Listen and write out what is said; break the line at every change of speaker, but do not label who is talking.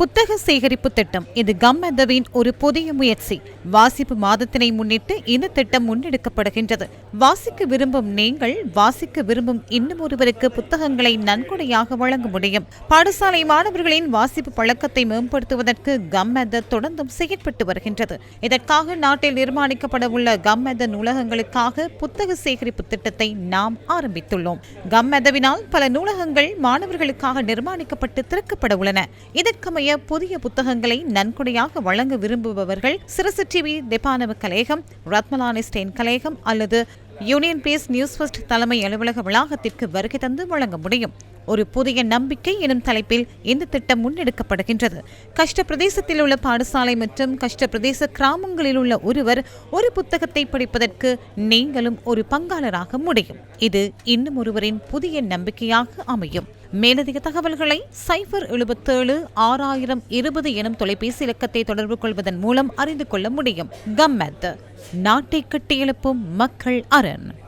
புத்தக சேகரிப்பு திட்டம். இது கம்மெதவின் ஒரு புதிய முயற்சி. வாசிப்பு மாதத்தினை முன்னிட்டு இந்த திட்டம் முன்னெடுக்கப்படுகின்றது. வாசிக்க விரும்பும் நீங்கள் வாசிக்க விரும்பும் இன்னும் ஒருவருக்கு புத்தகங்களை நன்கொடையாக வழங்க முடியும். பாடசாலை மாணவர்களின் வாசிப்பு பழக்கத்தை மேம்படுத்துவதற்கு கம்மெத தொடர்ந்தும் செயற்பட்டு வருகின்றது. இதற்காக நாட்டில் நிர்மாணிக்கப்பட உள்ள கம்மெத நூலகங்களுக்காக புத்தக சேகரிப்பு திட்டத்தை நாம் ஆரம்பித்துள்ளோம். கம்மெதவினால் பல நூலகங்கள் மாணவர்களுக்காக நிர்மாணிக்கப்பட்டு திறக்கப்பட உள்ளன. இதற்கமைய புதிய புத்தகங்களை நன்கொடையாக வழங்க விரும்புபவர்கள் சிறுசு டிவி தெபானவ கலையகம் ரத்மலானி ஸ்டெயின் கலையகம் அல்லது யூனியன் பேஸ் நியூஸ் ஃபர்ஸ்ட் தலைமை அலுவலக வளாகத்திற்கு வருகை தந்து வழங்க முடியும். ஒரு புதிய நம்பிக்கை எனும் தலைப்பில் இந்த திட்டம் முன்னெடுக்கப்படுகின்றது. கஷ்ட பிரதேசத்தில் உள்ள பாடசாலை மற்றும் கஷ்ட பிரதேச கிராமங்களில் உள்ள ஒருவர் ஒரு புத்தகத்தை படிப்பதற்கு நீங்களும் ஒரு பங்காளராக முடியும். இது இன்னும் ஒருவரின் புதிய நம்பிக்கையாக அமையும். மேலதிக தகவல்களை சைபர் எழுபத்தேழு ஆறாயிரம் இருபது எனும் தொலைபேசி இலக்கத்தை தொடர்பு கொள்வதன் மூலம் அறிந்து கொள்ள முடியும். கம்மெத். நாட்டை கட்டியெழுப்பும் மக்கள் அரண்.